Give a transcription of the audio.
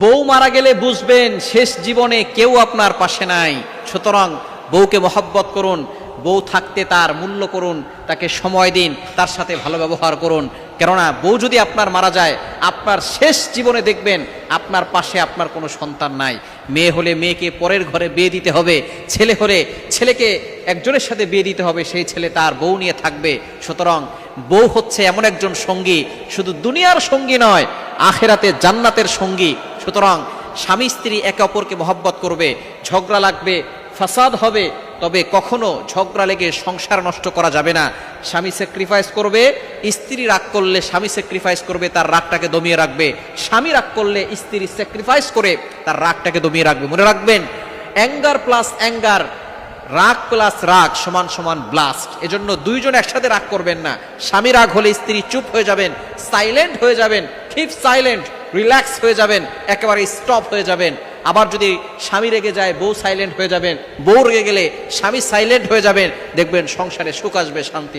বউ মারা গেলে বুঝবেন শেষ জীবনে কেউ আপনার পাশে নাই। সুতরাং বউকে মহব্বত করুন, বউ থাকতে তার মূল্য করুন, তাকে সময় দিন, তার সাথে ভালো ব্যবহার করুন। কেননা বউ যদি আপনার মারা যায়, আপনার শেষ জীবনে দেখবেন আপনার পাশে আপনার কোনো সন্তান নাই। মেয়ে হলে মেয়েকে পরের ঘরে বিয়ে দিতে হবে, ছেলে হলে ছেলেকে একজনের সাথে বিয়ে দিতে হবে, সেই ছেলে তার বউ নিয়ে থাকবে। সুতরাং বউ হচ্ছে এমন একজন সঙ্গী, শুধু দুনিয়ার সঙ্গী নয়, আখেরাতে জান্নাতের সঙ্গী। সুতরাং স্বামী স্ত্রী একে অপরকে মহব্বত করবে, ঝগড়া লাগবে, ফাসাদ হবে, তবে কখনো ঝগড়া লেগে সংসার নষ্ট করা যাবে না। স্বামী স্যাক্রিফাইস করবে, স্ত্রী রাগ করলে স্বামী স্যাক্রিফাইস করবে, তার রাগটাকে দমিয়ে রাখবে। স্বামী রাগ করলে স্ত্রী স্যাক্রিফাইস করে, তার রাগটাকে দমিয়ে রাখবে। মনে রাখবেন অ্যাঙ্গার প্লাস অ্যাঙ্গার রাগ প্লাস রাগ সমান সমান ব্লাস্ট এজন্য দুইজন একসাথে রাগ করবেন না। স্বামী রাগ হলে স্ত্রী চুপ হয়ে যাবেন সাইলেন্ট হয়ে যাবেন কিপ সাইলেন্ট রিল্যাক্স হয়ে যাবেন, একেবারে স্টপ হয়ে যাবেন। আবার যদি স্বামী রেগে যায়, বউ সাইলেন্ট হয়ে যাবেন, বউ রেগে গেলে স্বামী সাইলেন্ট হয়ে যাবেন, দেখবেন সংসারে সুখ আসবে, শান্তি